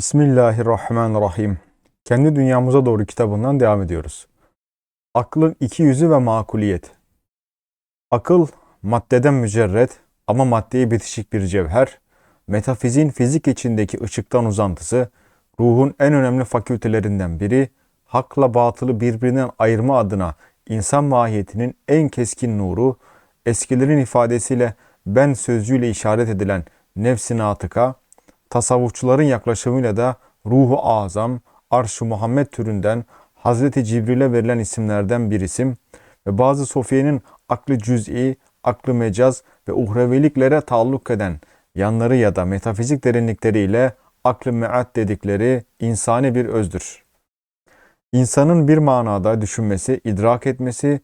Bismillahirrahmanirrahim. Kendi dünyamıza doğru kitabından devam ediyoruz. Aklın iki yüzü ve makuliyet. Akıl maddeden mücerret ama maddeye bitişik bir cevher, metafizin fizik içindeki ışıktan uzantısı, ruhun en önemli fakültelerinden biri, hakla batılı birbirinden ayırma adına insan mahiyetinin en keskin nuru, eskilerin ifadesiyle ben sözcüğüyle işaret edilen nefsi natıka, tasavvufçuların yaklaşımıyla da ruhu azam, arş-ı Muhammed türünden Hazreti Cibril'e verilen isimlerden bir isim ve bazı sofiyenin aklı cüz'i, aklı mecaz ve uhreviliklere taalluk eden yanları ya da metafizik derinlikleriyle aklı me'at dedikleri insani bir özdür. İnsanın bir manada düşünmesi, idrak etmesi,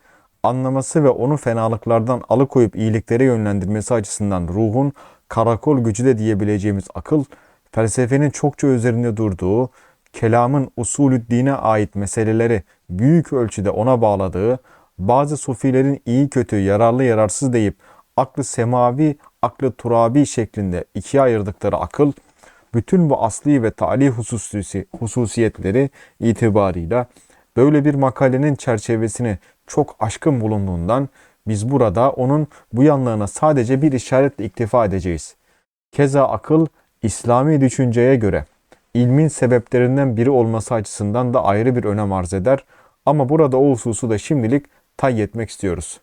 anlaması ve onu fenalıklardan alıkoyup iyiliklere yönlendirmesi açısından ruhun karakol gücü de diyebileceğimiz akıl, felsefenin çokça üzerinde durduğu, kelamın usulü dine ait meseleleri büyük ölçüde ona bağladığı, bazı sufilerin iyi kötü, yararlı yararsız deyip aklı semavi, aklı turabi şeklinde ikiye ayırdıkları akıl, bütün bu asli ve tali hususi, hususiyetleri itibarıyla böyle bir makalenin çerçevesini çok aşkın bulunduğundan biz burada onun bu yanlarına sadece bir işaretle iktifa edeceğiz. Keza akıl İslami düşünceye göre ilmin sebeplerinden biri olması açısından da ayrı bir önem arz eder ama burada o hususu da şimdilik tay etmek istiyoruz.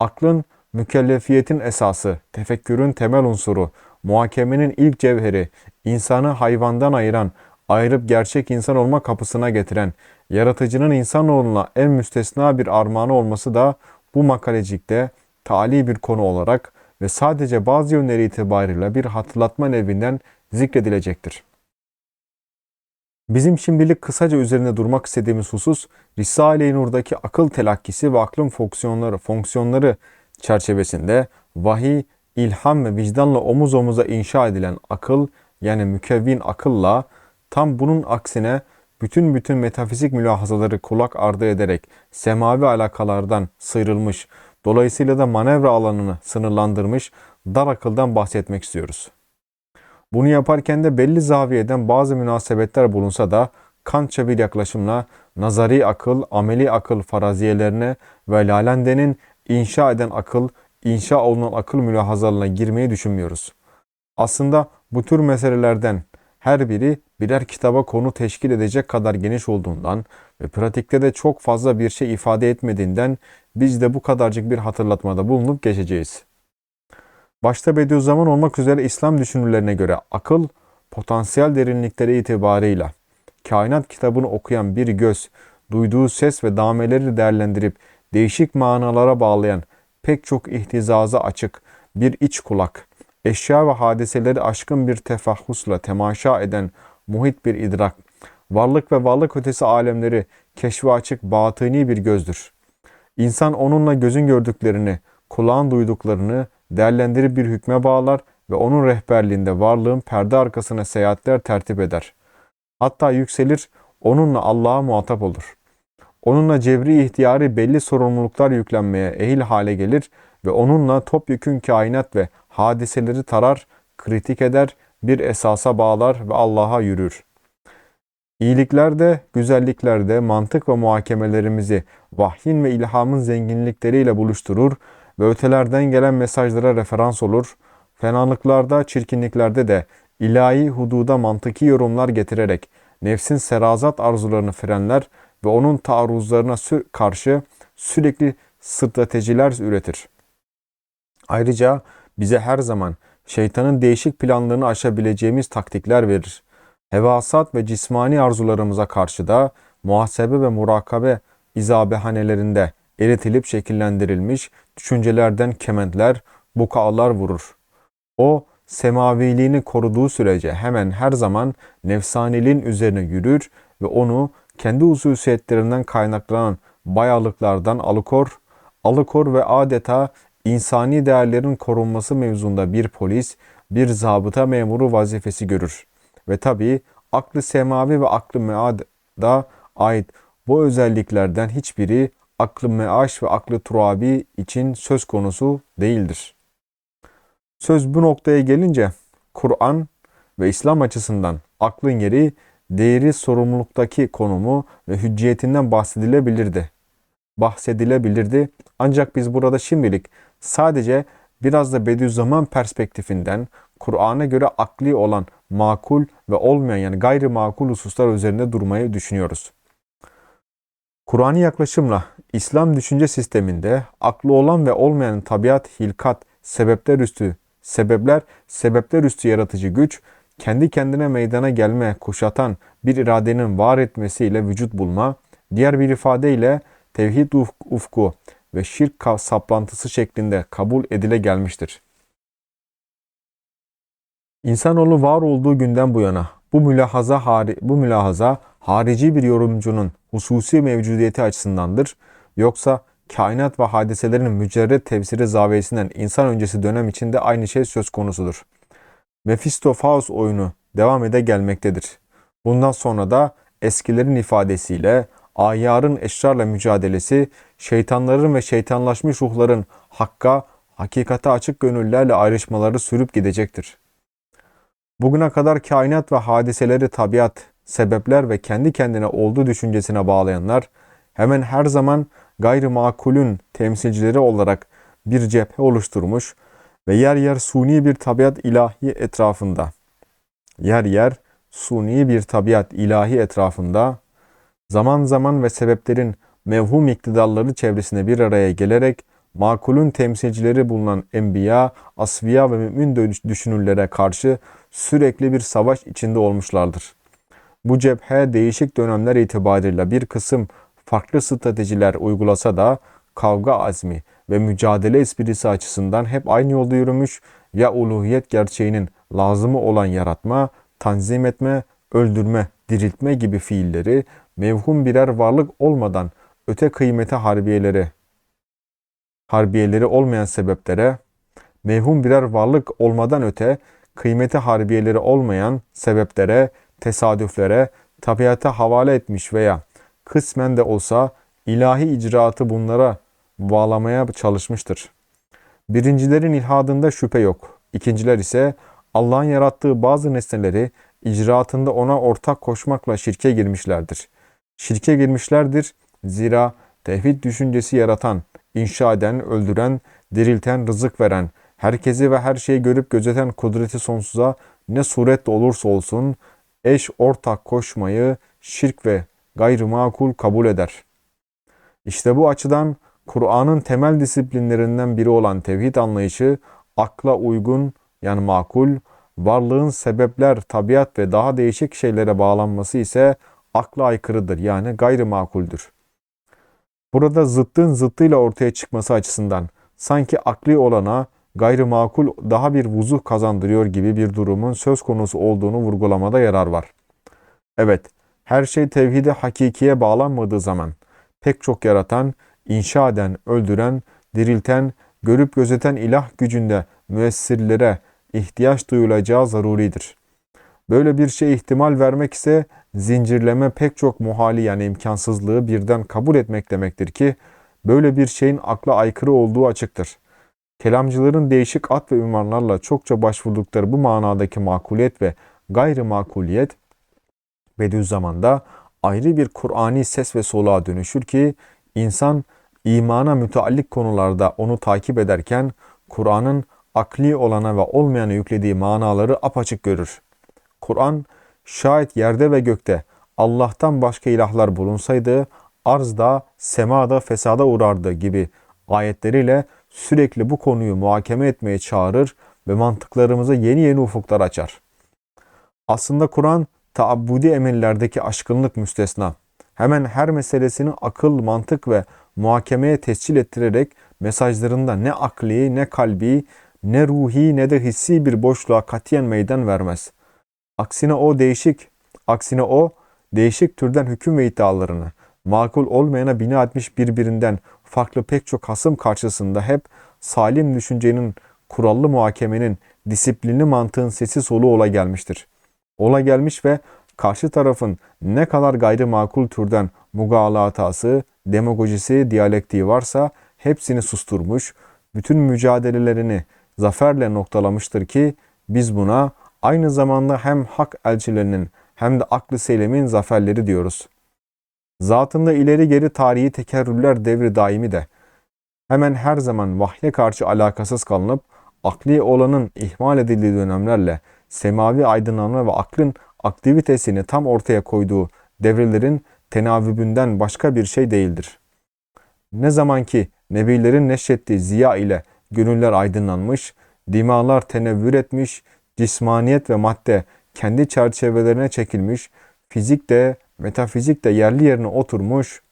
Aklın mükellefiyetin esası, tefekkürün temel unsuru, muhakemenin ilk cevheri, insanı hayvandan ayıran, ayırıp gerçek insan olma kapısına getiren, yaratıcının insanoğluna en müstesna bir armağanı olması da bu makalecikte tali bir konu olarak ve sadece bazı yönleri itibarıyla bir hatırlatma nevinden zikredilecektir. Bizim şimdilik kısaca üzerinde durmak istediğimiz husus Risale-i Nur'daki akıl telakkisi ve aklın fonksiyonları, fonksiyonları çerçevesinde vahiy, ilham ve vicdanla omuz omuza inşa edilen akıl yani mükevvin akılla tam bunun aksine bütün bütün metafizik mülahazaları kulak ardı ederek semavi alakalardan sıyrılmış, dolayısıyla da manevra alanını sınırlandırmış dar akıldan bahsetmek istiyoruz. Bunu yaparken de belli zaviyeden bazı münasebetler bulunsa da Kantça bir yaklaşımla nazari akıl, ameli akıl faraziyelerine ve Lalende'nin inşa eden akıl, inşa olunan akıl mülahazalarına girmeyi düşünmüyoruz. Aslında bu tür meselelerden her biri birer kitaba konu teşkil edecek kadar geniş olduğundan ve pratikte de çok fazla bir şey ifade etmediğinden biz de bu kadarcık bir hatırlatmada bulunup geçeceğiz. Başta Bediüzzaman olmak üzere İslam düşünürlerine göre akıl, potansiyel derinlikleri itibarıyla kainat kitabını okuyan bir göz, duyduğu ses ve dameleri değerlendirip değişik manalara bağlayan pek çok ihtizaza açık bir iç kulak, eşya ve hadiseleri aşkın bir tefahhusla temaşa eden muhit bir idrak, varlık ve varlık ötesi alemleri keşfe açık batıni bir gözdür. İnsan onunla gözün gördüklerini, kulağın duyduklarını değerlendirip bir hükme bağlar ve onun rehberliğinde varlığın perde arkasına seyahatler tertip eder. Hatta yükselir, onunla Allah'a muhatap olur. Onunla cebri ihtiyari belli sorumluluklar yüklenmeye ehil hale gelir ve onunla topyekün kainat ve hadiseleri tarar, kritik eder, bir esasa bağlar ve Allah'a yürür. İyiliklerde, güzelliklerde mantık ve muhakemelerimizi vahyin ve ilhamın zenginlikleriyle buluşturur ve ötelerden gelen mesajlara referans olur. Fenalıklarda, çirkinliklerde de ilahi hududa mantıki yorumlar getirerek nefsin serazat arzularını frenler ve onun taarruzlarına karşı sürekli stratejiler üretir. Ayrıca bize her zaman şeytanın değişik planlarını aşabileceğimiz taktikler verir. Hevasat ve cismani arzularımıza karşı da muhasebe ve murakabe izabehanelerinde eritilip şekillendirilmiş düşüncelerden kementler, bukağlar vurur. O, semaviliğini koruduğu sürece hemen her zaman nefsaniliğin üzerine yürür ve onu kendi hususiyetlerinden kaynaklanan bayalıklardan alıkor, alıkor ve adeta insani değerlerin korunması mevzunda bir polis, bir zabıta memuru vazifesi görür. Ve tabi aklı semavi ve aklı meada ait bu özelliklerden hiçbiri aklı meaş ve aklı turabi için söz konusu değildir. Söz bu noktaya gelince Kur'an ve İslam açısından aklın yeri, değeri sorumluluktaki konumu ve hücciyetinden bahsedilebilirdi. Bahsedilebilirdi. Ancak biz burada şimdilik sadece biraz da Bediüzzaman perspektifinden Kur'an'a göre akli olan makul ve olmayan yani gayri makul hususlar üzerinde durmayı düşünüyoruz. Kur'an'ı yaklaşımla İslam düşünce sisteminde aklı olan ve olmayan tabiat, hilkat, sebepler üstü, sebepler, sebepler üstü yaratıcı güç, kendi kendine meydana gelme, kuşatan bir iradenin var etmesiyle vücut bulma, diğer bir ifadeyle tevhid ufku ve şirk saplantısı şeklinde kabul edile gelmiştir. İnsanoğlu var olduğu günden bu yana bu mülahaza hari, bu mülahaza harici bir yorumcunun hususi mevcudiyeti açısındandır. Yoksa kainat ve hadiselerin mücerred tefsiri zaviyesinden insan öncesi dönem içinde aynı şey söz konusudur. Mephisto-Faust oyunu devam ede gelmektedir. Bundan sonra da eskilerin ifadesiyle ayyarın eşrarla mücadelesi, şeytanların ve şeytanlaşmış ruhların hakka, hakikate açık gönüllerle ayrışmaları sürüp gidecektir. Bugüne kadar kainat ve hadiseleri tabiat, sebepler ve kendi kendine olduğu düşüncesine bağlayanlar, hemen her zaman gayrimakulün temsilcileri olarak bir cephe oluşturmuş ve yer yer suni bir tabiat ilahi etrafında, yer yer suni bir tabiat ilahi etrafında, zaman zaman ve sebeplerin mevhum iktidarları çevresine bir araya gelerek makulün temsilcileri bulunan enbiya, asviya ve mümin düşünürlere karşı sürekli bir savaş içinde olmuşlardır. Bu cephe değişik dönemler itibariyle bir kısım farklı stratejiler uygulasa da kavga azmi ve mücadele esprisi açısından hep aynı yolda yürümüş ya uluhiyet gerçeğinin lazımı olan yaratma, tanzim etme, öldürme, diriltme gibi fiilleri mevhum birer varlık olmadan öte kıymete harbiyeleri, harbiyeleri olmayan sebeplere, mevhum birer varlık olmadan öte kıymeti harbiyeleri olmayan sebeplere, tesadüflere, tabiata havale etmiş veya kısmen de olsa ilahi icraatı bunlara bağlamaya çalışmıştır. Birincilerin ilhadında şüphe yok. İkinciler ise Allah'ın yarattığı bazı nesneleri icraatında ona ortak koşmakla şirke girmişlerdir. Şirke girmişlerdir zira tevhid düşüncesi yaratan, inşa eden, öldüren, dirilten, rızık veren, herkesi ve her şeyi görüp gözeten kudreti sonsuza ne surette olursa olsun eş ortak koşmayı şirk ve gayrimakul kabul eder. İşte bu açıdan Kur'an'ın temel disiplinlerinden biri olan tevhid anlayışı akla uygun yani makul, varlığın sebepler, tabiat ve daha değişik şeylere bağlanması ise akla aykırıdır yani gayrimakuldür. Burada zıttın zıttıyla ortaya çıkması açısından sanki akli olana gayrimakul daha bir vuzuh kazandırıyor gibi bir durumun söz konusu olduğunu vurgulamada yarar var. Evet, her şey tevhide hakikiye bağlanmadığı zaman pek çok yaratan, inşa eden, öldüren, dirilten, görüp gözeten ilah gücünde müessirlere ihtiyaç duyulacağı zaruridir. Böyle bir şey ihtimal vermek ise zincirleme pek çok muhali yani imkansızlığı birden kabul etmek demektir ki böyle bir şeyin akla aykırı olduğu açıktır. Kelamcıların değişik at ve ünvanlarla çokça başvurdukları bu manadaki makuliyet ve gayri makuliyet Bediüzzaman'da ayrı bir Kur'ani ses ve soluğa dönüşür ki insan imana müteallik konularda onu takip ederken Kur'an'ın akli olana ve olmayana yüklediği manaları apaçık görür. Kur'an şayet yerde ve gökte Allah'tan başka ilahlar bulunsaydı arzda, semada fesada uğrardı gibi ayetleriyle sürekli bu konuyu muhakeme etmeye çağırır ve mantıklarımıza yeni yeni ufuklar açar. Aslında Kur'an taabbudi emellerdeki aşkınlık müstesna. Hemen her meselesini akıl, mantık ve muhakemeye tescil ettirerek mesajlarında ne akli, ne kalbi, ne ruhi ne de hissi bir boşluğa katiyen meydan vermez. Aksine o değişik, aksine o değişik türden hüküm ve iddialarını makul olmayana bina etmiş birbirinden farklı pek çok hasım karşısında hep salim düşüncenin, kurallı muhakemenin, disiplinli mantığın sesi solu ola gelmiştir. Ola gelmiş ve karşı tarafın ne kadar gayri makul türden mugalatası, demagojisi, diyalektiği varsa hepsini susturmuş, bütün mücadelelerini zaferle noktalamıştır ki biz buna aynı zamanda hem hak elçilerinin hem de aklı selimin zaferleri diyoruz. Zatında ileri geri tarihi tekerrürler devri daimi de hemen her zaman vahye karşı alakasız kalınıp akli olanın ihmal edildiği dönemlerle semavi aydınlanma ve aklın aktivitesini tam ortaya koyduğu devrelerin tenavübünden başka bir şey değildir. Ne zaman ki nebilerin neşrettiği ziya ile gönüller aydınlanmış, dimalar tenevvür etmiş, cismaniyet ve madde kendi çerçevelerine çekilmiş, fizik de metafizik de yerli yerine oturmuş,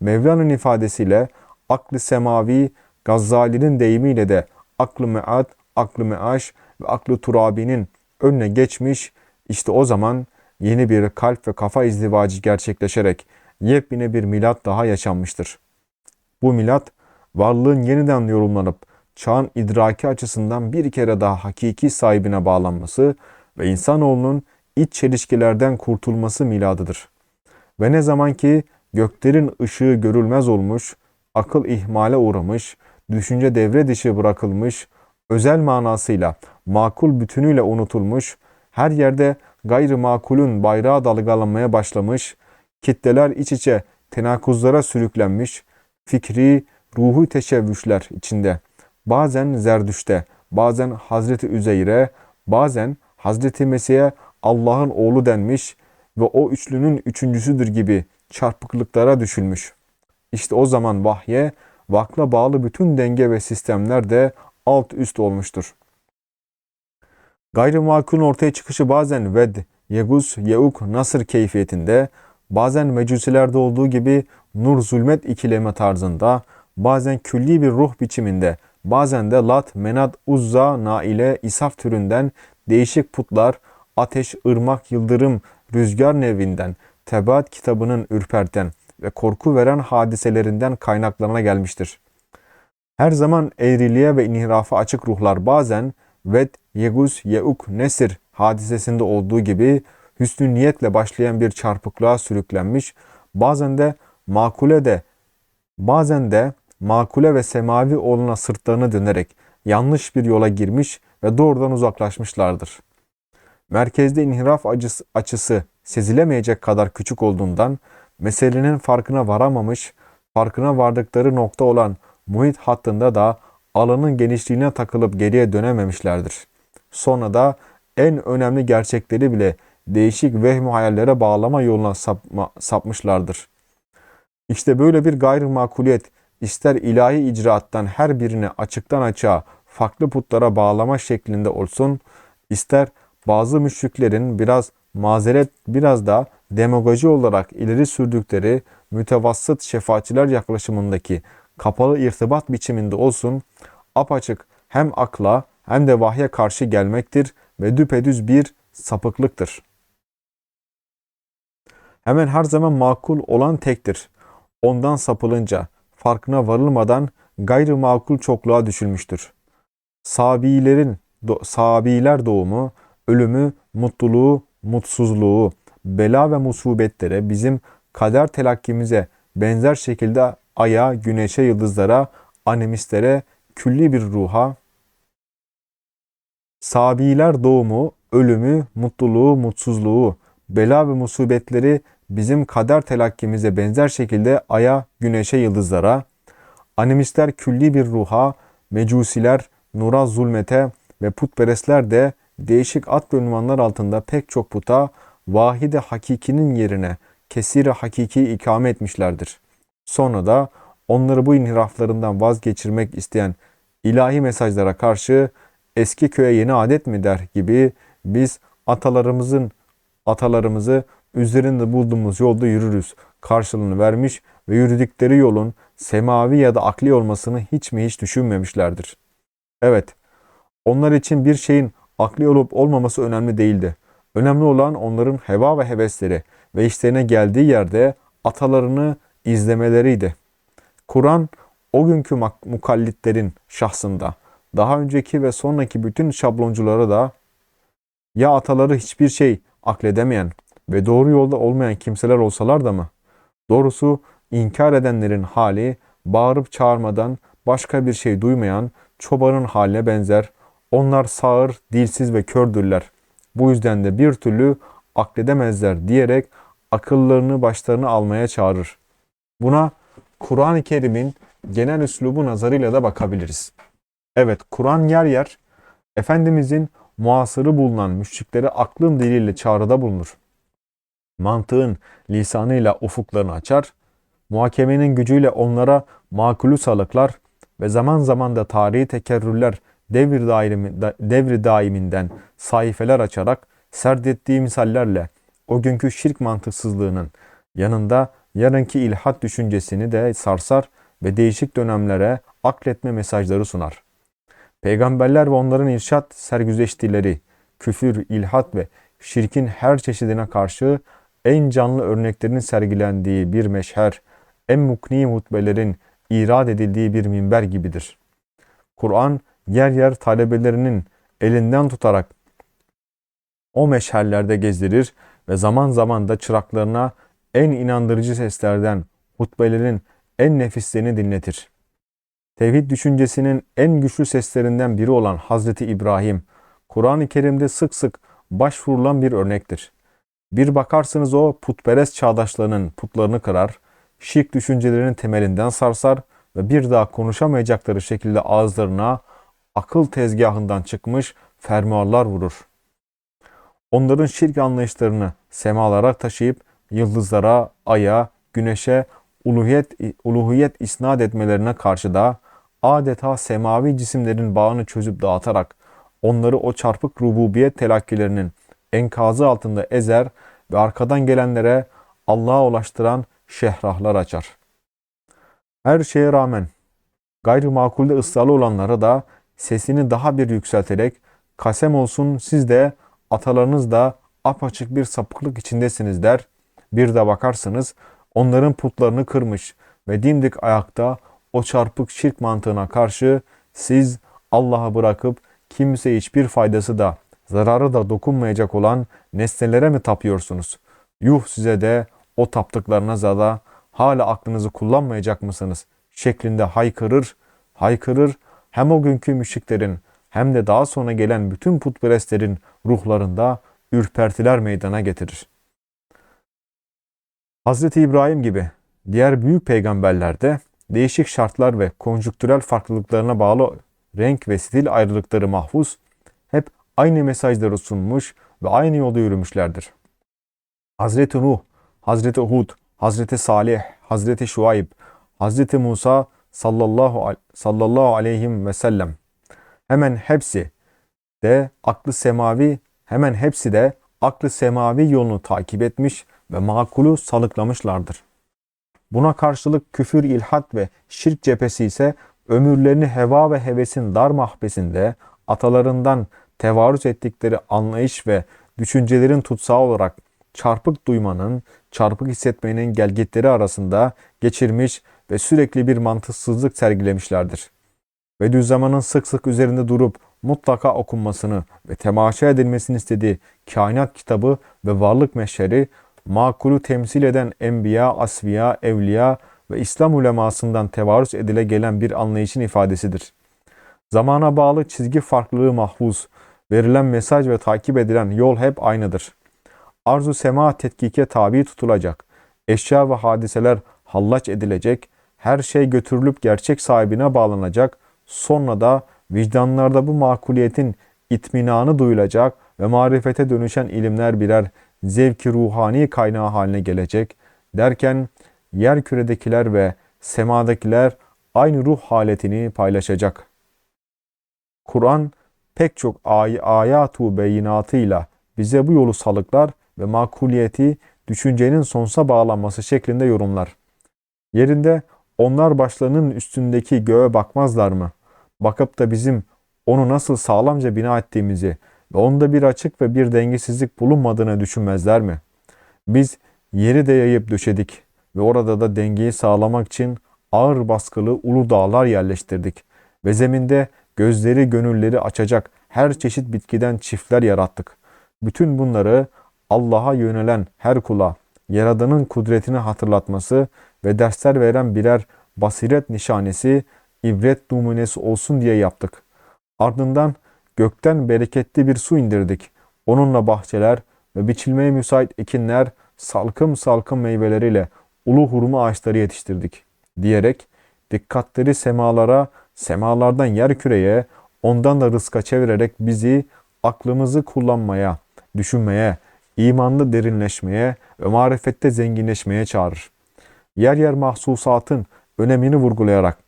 Mevla'nın ifadesiyle aklı semavi, Gazzali'nin deyimiyle de aklı mead, aklı meaş ve aklı turabinin önüne geçmiş, işte o zaman yeni bir kalp ve kafa izdivacı gerçekleşerek yepyeni bir milat daha yaşanmıştır. Bu milat, varlığın yeniden yorumlanıp çağın idraki açısından bir kere daha hakiki sahibine bağlanması ve insanoğlunun iç çelişkilerden kurtulması miladıdır. Ve ne zaman ki göklerin ışığı görülmez olmuş, akıl ihmale uğramış, düşünce devre dışı bırakılmış, özel manasıyla makul bütünüyle unutulmuş, her yerde gayrı makulün bayrağı dalgalanmaya başlamış, kitleler iç içe tenakuzlara sürüklenmiş, fikri, ruhu teşebbüsler içinde, bazen Zerdüş'te, bazen Hazreti Üzeyre, bazen Hazreti Mesih'e Allah'ın oğlu denmiş ve o üçlünün üçüncüsüdür gibi çarpıklıklara düşülmüş. İşte o zaman vahye, vakla bağlı bütün denge ve sistemler de alt üst olmuştur. Gayrimakulün ortaya çıkışı bazen ved, yeguz, yeuk, nasır keyfiyetinde, bazen mecusilerde olduğu gibi nur zulmet ikileme tarzında, bazen külli bir ruh biçiminde, bazen de lat, menat, uzza, naile, isaf türünden değişik putlar, ateş, ırmak, yıldırım, rüzgar nevinden, Tebaat kitabının ürperten ve korku veren hadiselerinden kaynaklarına gelmiştir. Her zaman eğriliğe ve inhirafa açık ruhlar bazen Ved, Yeguz, Yeuk, Nesir hadisesinde olduğu gibi hüsnü niyetle başlayan bir çarpıklığa sürüklenmiş, bazen de makule de bazen de makule ve semavi oluna sırtlarını dönerek yanlış bir yola girmiş ve doğrudan uzaklaşmışlardır. Merkezde inhiraf acısı, açısı sezilemeyecek kadar küçük olduğundan meselenin farkına varamamış, farkına vardıkları nokta olan muhit hattında da alanın genişliğine takılıp geriye dönememişlerdir. Sonra da en önemli gerçekleri bile değişik vehmi hayallere bağlama yoluna sapma, sapmışlardır. İşte böyle bir gayrimakuliyet ister ilahi icraattan her birini açıktan açığa farklı putlara bağlama şeklinde olsun, ister bazı müşriklerin biraz mazeret biraz da demagoji olarak ileri sürdükleri mütevassıt şefaatçiler yaklaşımındaki kapalı irtibat biçiminde olsun, apaçık hem akla hem de vahye karşı gelmektir ve düpedüz bir sapıklıktır. Hemen her zaman makul olan tektir. Ondan sapılınca, farkına varılmadan gayrı makul çokluğa düşülmüştür. Sabilerin, do, sabiler doğumu, ölümü, mutluluğu, mutsuzluğu, bela ve musibetlere, bizim kader telakkimize benzer şekilde aya, güneşe, yıldızlara, animistlere, külli bir ruha, sabiler doğumu, ölümü, mutluluğu, mutsuzluğu, bela ve musibetleri bizim kader telakkimize benzer şekilde aya, güneşe, yıldızlara, animistler külli bir ruha, mecusiler nura zulmete ve putperestler de değişik at ve ünvanlar altında pek çok puta vahide hakikinin yerine kesiri hakiki ikame etmişlerdir. Sonra da onları bu inhiraflarından vazgeçirmek isteyen ilahi mesajlara karşı eski köye yeni adet mi der gibi biz atalarımızın atalarımızı üzerinde bulduğumuz yolda yürürüz karşılığını vermiş ve yürüdükleri yolun semavi ya da akli olmasını hiç mi hiç düşünmemişlerdir. Evet, onlar için bir şeyin akli olup olmaması önemli değildi. Önemli olan onların heva ve hevesleri ve işlerine geldiği yerde atalarını izlemeleriydi. Kur'an o günkü mukallitlerin şahsında daha önceki ve sonraki bütün şablonculara da ya ataları hiçbir şey akledemeyen ve doğru yolda olmayan kimseler olsalar da mı? Doğrusu inkar edenlerin hali bağırıp çağırmadan başka bir şey duymayan çobanın haline benzer onlar sağır, dilsiz ve kördürler. Bu yüzden de bir türlü akledemezler diyerek akıllarını başlarına almaya çağırır. Buna Kur'an-ı Kerim'in genel üslubu nazarıyla da bakabiliriz. Evet, Kur'an yer yer Efendimizin muasırı bulunan müşriklere aklın diliyle çağrıda bulunur. Mantığın lisanıyla ufuklarını açar, muhakemenin gücüyle onlara makulü salıklar ve zaman zaman da tarihi tekerrürler devir daimi, devri daiminden sayfeler açarak serdettiği misallerle o günkü şirk mantıksızlığının yanında yarınki ilhat düşüncesini de sarsar ve değişik dönemlere akletme mesajları sunar. Peygamberler ve onların irşat sergüzeştileri, küfür, ilhat ve şirkin her çeşidine karşı en canlı örneklerin sergilendiği bir meşher, en mukni hutbelerin irad edildiği bir minber gibidir. Kur'an yer yer talebelerinin elinden tutarak o meşherlerde gezdirir ve zaman zaman da çıraklarına en inandırıcı seslerden hutbelerin en nefislerini dinletir. Tevhid düşüncesinin en güçlü seslerinden biri olan Hazreti İbrahim, Kur'an-ı Kerim'de sık sık başvurulan bir örnektir. Bir bakarsınız o putperest çağdaşlarının putlarını kırar, şirk düşüncelerinin temelinden sarsar ve bir daha konuşamayacakları şekilde ağızlarına akıl tezgahından çıkmış fermuarlar vurur. Onların şirk anlayışlarını semalara taşıyıp yıldızlara, aya, güneşe uluhiyet, uluhiyet isnat etmelerine karşı da adeta semavi cisimlerin bağını çözüp dağıtarak onları o çarpık rububiyet telakkilerinin enkazı altında ezer ve arkadan gelenlere Allah'a ulaştıran şehrahlar açar. Her şeye rağmen gayrimakulde ısrarlı olanlara da sesini daha bir yükselterek kasem olsun siz de atalarınız da apaçık bir sapıklık içindesiniz der. Bir de bakarsınız onların putlarını kırmış ve dimdik ayakta o çarpık şirk mantığına karşı siz Allah'a bırakıp kimse hiçbir faydası da zararı da dokunmayacak olan nesnelere mi tapıyorsunuz? Yuh size de o taptıklarınıza da hala aklınızı kullanmayacak mısınız? şeklinde haykırır, haykırır hem o günkü müşriklerin hem de daha sonra gelen bütün putperestlerin ruhlarında ürpertiler meydana getirir. Hz. İbrahim gibi diğer büyük peygamberlerde değişik şartlar ve konjüktürel farklılıklarına bağlı renk ve stil ayrılıkları mahfuz, hep aynı mesajları sunmuş ve aynı yolda yürümüşlerdir. Hazreti Nuh, Hazreti Hud, Hazreti Salih, Hazreti Şuayb, Hazreti Musa sallallahu, sallallahu aleyhi ve sellem hemen hepsi de aklı semavi hemen hepsi de aklı semavi yolunu takip etmiş ve makulu salıklamışlardır. Buna karşılık küfür, ilhat ve şirk cephesi ise ömürlerini heva ve hevesin dar mahbesinde atalarından tevarüz ettikleri anlayış ve düşüncelerin tutsağı olarak çarpık duymanın, çarpık hissetmenin gelgitleri arasında geçirmiş ve sürekli bir mantıksızlık sergilemişlerdir. Bediüzzaman'ın sık sık üzerinde durup mutlaka okunmasını ve temaşa edilmesini istediği kainat kitabı ve varlık meşheri makulu temsil eden enbiya, asviya, evliya ve İslam ulemasından tevarüz edile gelen bir anlayışın ifadesidir. Zamana bağlı çizgi farklılığı mahfuz, verilen mesaj ve takip edilen yol hep aynıdır. Arzu sema tetkike tabi tutulacak, eşya ve hadiseler hallaç edilecek, her şey götürülüp gerçek sahibine bağlanacak, sonra da vicdanlarda bu makuliyetin itminanı duyulacak ve marifete dönüşen ilimler birer zevki ruhani kaynağı haline gelecek derken yer küredekiler ve semadakiler aynı ruh haletini paylaşacak. Kur'an pek çok ay ayatu beyinatıyla bize bu yolu salıklar ve makuliyeti düşüncenin sonsa bağlanması şeklinde yorumlar. Yerinde onlar başlarının üstündeki göğe bakmazlar mı? Bakıp da bizim onu nasıl sağlamca bina ettiğimizi ve onda bir açık ve bir dengesizlik bulunmadığını düşünmezler mi? Biz yeri de yayıp döşedik ve orada da dengeyi sağlamak için ağır baskılı ulu dağlar yerleştirdik ve zeminde gözleri gönülleri açacak her çeşit bitkiden çiftler yarattık. Bütün bunları Allah'a yönelen her kula Yaradan'ın kudretini hatırlatması ve dersler veren birer basiret nişanesi, ibret numunesi olsun diye yaptık. Ardından gökten bereketli bir su indirdik. onunla bahçeler ve biçilmeye müsait ekinler, salkım salkım meyveleriyle ulu hurma ağaçları yetiştirdik diyerek dikkatleri semalara, semalardan yer küreye, ondan da rızka çevirerek bizi aklımızı kullanmaya, düşünmeye, imanda derinleşmeye ve marifette zenginleşmeye çağırır. Yer yer mahsusatın önemini vurgulayarak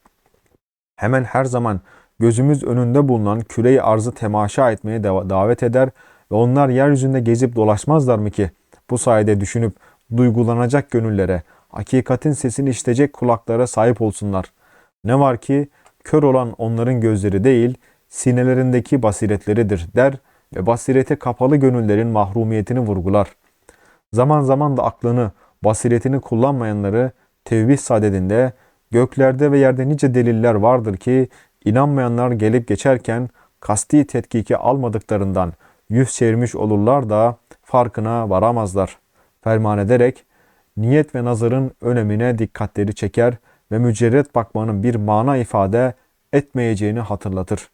hemen her zaman gözümüz önünde bulunan küreyi arzı temaşa etmeye davet eder ve onlar yeryüzünde gezip dolaşmazlar mı ki bu sayede düşünüp duygulanacak gönüllere, hakikatin sesini işitecek kulaklara sahip olsunlar. Ne var ki kör olan onların gözleri değil, sinelerindeki basiretleridir der ve basirete kapalı gönüllerin mahrumiyetini vurgular. Zaman zaman da aklını, basiretini kullanmayanları tevbih sadedinde göklerde ve yerde nice deliller vardır ki inanmayanlar gelip geçerken kasti tetkiki almadıklarından yüz çevirmiş olurlar da farkına varamazlar. Ferman ederek niyet ve nazarın önemine dikkatleri çeker ve mücerret bakmanın bir mana ifade etmeyeceğini hatırlatır.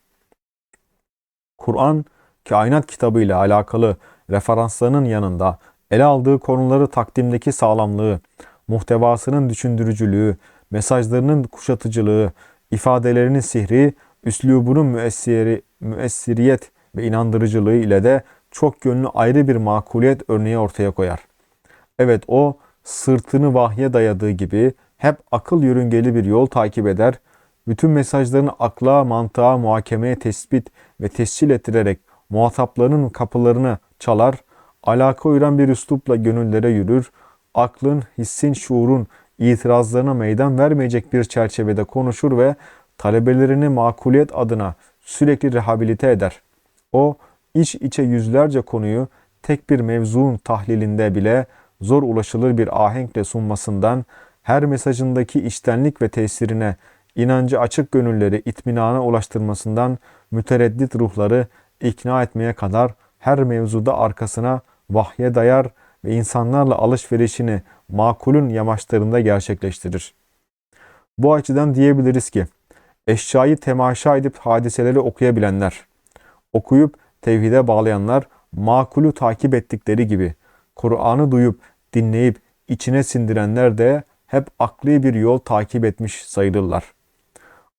Kur'an, kainat kitabı ile alakalı referanslarının yanında ele aldığı konuları takdimdeki sağlamlığı, muhtevasının düşündürücülüğü, mesajlarının kuşatıcılığı, ifadelerinin sihri, üslubunun müessiri, müessiriyet ve inandırıcılığı ile de çok yönlü ayrı bir makuliyet örneği ortaya koyar. Evet o sırtını vahye dayadığı gibi hep akıl yörüngeli bir yol takip eder, bütün mesajlarını akla, mantığa, muhakemeye tespit ve tescil ettirerek muhataplarının kapılarını çalar, alaka uyran bir üslupla gönüllere yürür, aklın, hissin, şuurun itirazlarına meydan vermeyecek bir çerçevede konuşur ve talebelerini makuliyet adına sürekli rehabilite eder. O, iç içe yüzlerce konuyu tek bir mevzuun tahlilinde bile zor ulaşılır bir ahenkle sunmasından, her mesajındaki içtenlik ve tesirine, inancı açık gönülleri itminana ulaştırmasından mütereddit ruhları ikna etmeye kadar her mevzuda arkasına vahye dayar ve insanlarla alışverişini makulün yamaçlarında gerçekleştirir. Bu açıdan diyebiliriz ki, eşyayı temaşa edip hadiseleri okuyabilenler, okuyup tevhide bağlayanlar makulü takip ettikleri gibi Kur'an'ı duyup dinleyip içine sindirenler de hep akli bir yol takip etmiş sayılırlar.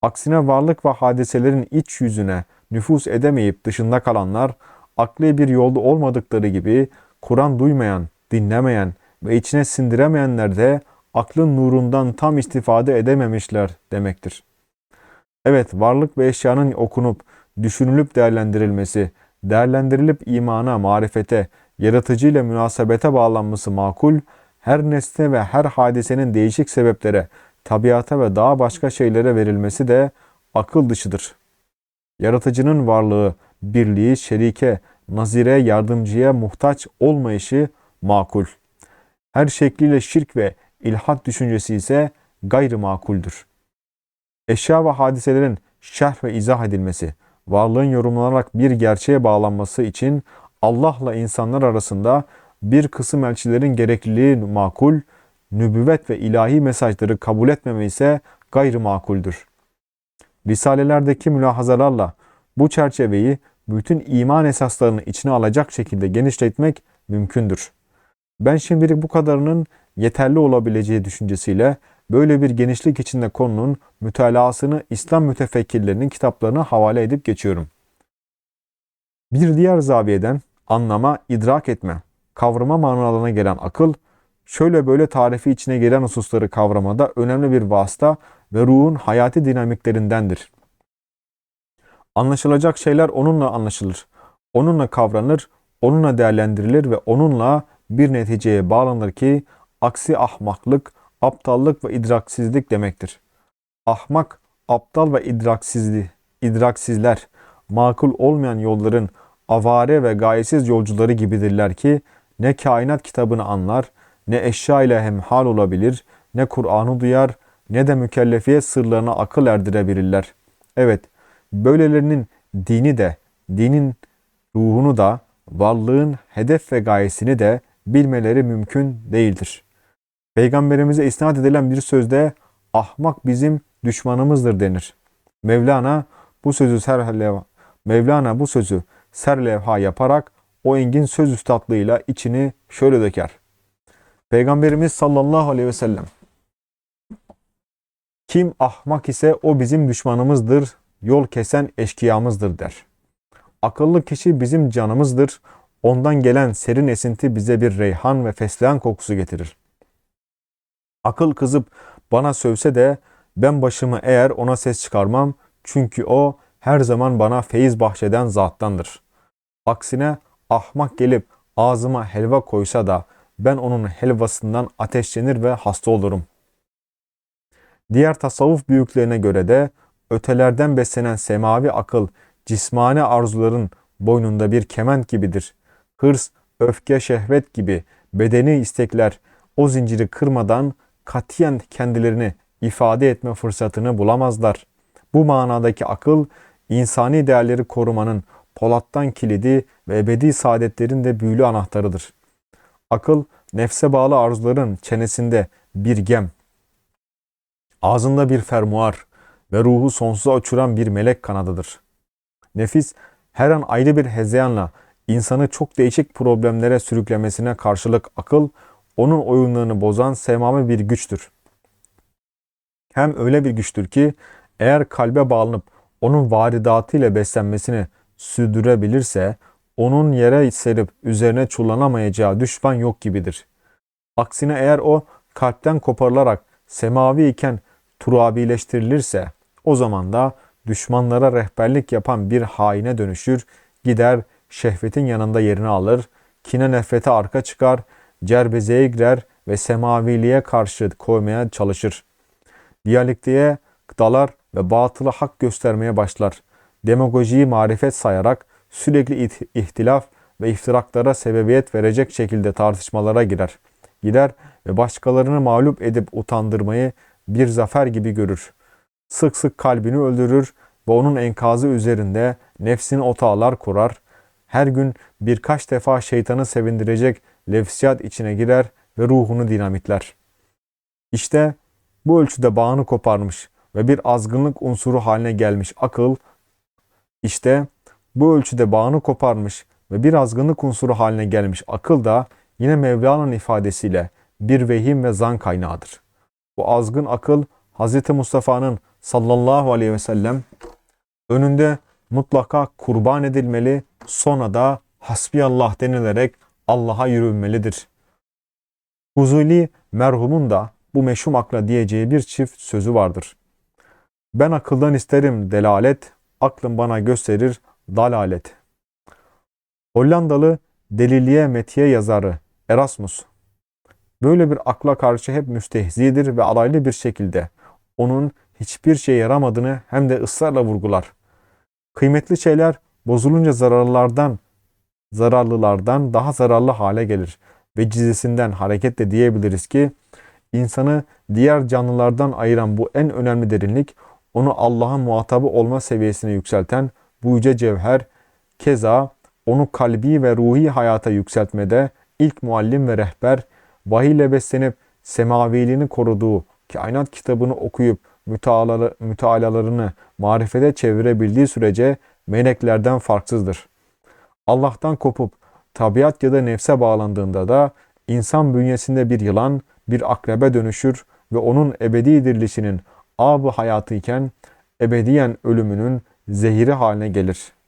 Aksine varlık ve hadiselerin iç yüzüne nüfus edemeyip dışında kalanlar akli bir yolda olmadıkları gibi Kur'an duymayan, dinlemeyen ve içine sindiremeyenler de aklın nurundan tam istifade edememişler demektir. Evet, varlık ve eşyanın okunup, düşünülüp değerlendirilmesi, değerlendirilip imana, marifete, yaratıcı ile münasebete bağlanması makul, her nesne ve her hadisenin değişik sebeplere, tabiata ve daha başka şeylere verilmesi de akıl dışıdır. Yaratıcının varlığı, birliği, şerike, nazire, yardımcıya muhtaç olmayışı makul. Her şekliyle şirk ve ilhat düşüncesi ise gayrı makuldür. Eşya ve hadiselerin şerh ve izah edilmesi, varlığın yorumlanarak bir gerçeğe bağlanması için Allah'la insanlar arasında bir kısım elçilerin gerekliliği makul, nübüvvet ve ilahi mesajları kabul etmeme ise gayrı makuldür. Risalelerdeki mülahazalarla bu çerçeveyi bütün iman esaslarını içine alacak şekilde genişletmek mümkündür. Ben şimdilik bu kadarının yeterli olabileceği düşüncesiyle böyle bir genişlik içinde konunun mütalaasını İslam mütefekkirlerinin kitaplarına havale edip geçiyorum. Bir diğer zaviyeden anlama, idrak etme, kavrama manalarına gelen akıl, şöyle böyle tarifi içine giren hususları kavramada önemli bir vasıta ve ruhun hayati dinamiklerindendir. Anlaşılacak şeyler onunla anlaşılır, onunla kavranır, onunla değerlendirilir ve onunla bir neticeye bağlanır ki aksi ahmaklık, aptallık ve idraksizlik demektir. Ahmak, aptal ve idraksizli, idraksizler, makul olmayan yolların avare ve gayesiz yolcuları gibidirler ki ne kainat kitabını anlar, ne eşya ile hemhal olabilir, ne Kur'an'ı duyar, ne de mükellefiyet sırlarına akıl erdirebilirler. Evet, böylelerinin dini de, dinin ruhunu da, varlığın hedef ve gayesini de bilmeleri mümkün değildir. Peygamberimize isnat edilen bir sözde ahmak bizim düşmanımızdır denir. Mevlana bu sözü serlevha, Mevlana bu sözü serlevha yaparak o engin söz üstadlığıyla içini şöyle döker. Peygamberimiz sallallahu aleyhi ve sellem Kim ahmak ise o bizim düşmanımızdır, yol kesen eşkıyamızdır der. Akıllı kişi bizim canımızdır, ondan gelen serin esinti bize bir reyhan ve fesleğen kokusu getirir. Akıl kızıp bana sövse de ben başımı eğer ona ses çıkarmam çünkü o her zaman bana feyiz bahşeden zattandır. Aksine ahmak gelip ağzıma helva koysa da ben onun helvasından ateşlenir ve hasta olurum. Diğer tasavvuf büyüklerine göre de ötelerden beslenen semavi akıl cismani arzuların boynunda bir kement gibidir. Hırs, öfke, şehvet gibi bedeni istekler o zinciri kırmadan katiyen kendilerini ifade etme fırsatını bulamazlar. Bu manadaki akıl, insani değerleri korumanın Polat'tan kilidi ve ebedi saadetlerin de büyülü anahtarıdır. Akıl, nefse bağlı arzuların çenesinde bir gem, ağzında bir fermuar ve ruhu sonsuza uçuran bir melek kanadıdır. Nefis, her an ayrı bir hezeyanla insanı çok değişik problemlere sürüklemesine karşılık akıl, onun oyunlarını bozan semami bir güçtür. Hem öyle bir güçtür ki, eğer kalbe bağlanıp onun varidatıyla beslenmesini sürdürebilirse onun yere serip üzerine çullanamayacağı düşman yok gibidir. Aksine eğer o kalpten koparılarak semavi iken turabileştirilirse o zaman da düşmanlara rehberlik yapan bir haine dönüşür, gider şehvetin yanında yerini alır, kine nefrete arka çıkar, cerbezeye girer ve semaviliğe karşı koymaya çalışır. Diyalektiğe dalar ve batılı hak göstermeye başlar demagojiyi marifet sayarak sürekli ihtilaf ve iftiraklara sebebiyet verecek şekilde tartışmalara girer. Gider ve başkalarını mağlup edip utandırmayı bir zafer gibi görür. Sık sık kalbini öldürür ve onun enkazı üzerinde nefsini otağlar kurar. Her gün birkaç defa şeytanı sevindirecek lefsiyat içine girer ve ruhunu dinamitler. İşte bu ölçüde bağını koparmış ve bir azgınlık unsuru haline gelmiş akıl, işte bu ölçüde bağını koparmış ve bir azgınlık unsuru haline gelmiş akıl da yine Mevlana'nın ifadesiyle bir vehim ve zan kaynağıdır. Bu azgın akıl Hz. Mustafa'nın sallallahu aleyhi ve sellem önünde mutlaka kurban edilmeli, sonra da hasbiyallah denilerek Allah'a yürünmelidir. Huzuli merhumun da bu meşhum akla diyeceği bir çift sözü vardır. Ben akıldan isterim delalet, aklım bana gösterir dalalet. Hollandalı deliliye metiye yazarı Erasmus böyle bir akla karşı hep müstehzidir ve alaylı bir şekilde onun hiçbir şey yaramadığını hem de ısrarla vurgular. Kıymetli şeyler bozulunca zararlardan, zararlılardan daha zararlı hale gelir ve cizesinden hareketle diyebiliriz ki insanı diğer canlılardan ayıran bu en önemli derinlik onu Allah'ın muhatabı olma seviyesine yükselten bu yüce cevher, keza onu kalbi ve ruhi hayata yükseltmede ilk muallim ve rehber, vahiy ile beslenip semaviliğini koruduğu kainat kitabını okuyup mütealalarını marifete çevirebildiği sürece meleklerden farksızdır. Allah'tan kopup tabiat ya da nefse bağlandığında da insan bünyesinde bir yılan, bir akrebe dönüşür ve onun ebedi dirilişinin ab hayatı iken ebediyen ölümünün zehiri haline gelir.''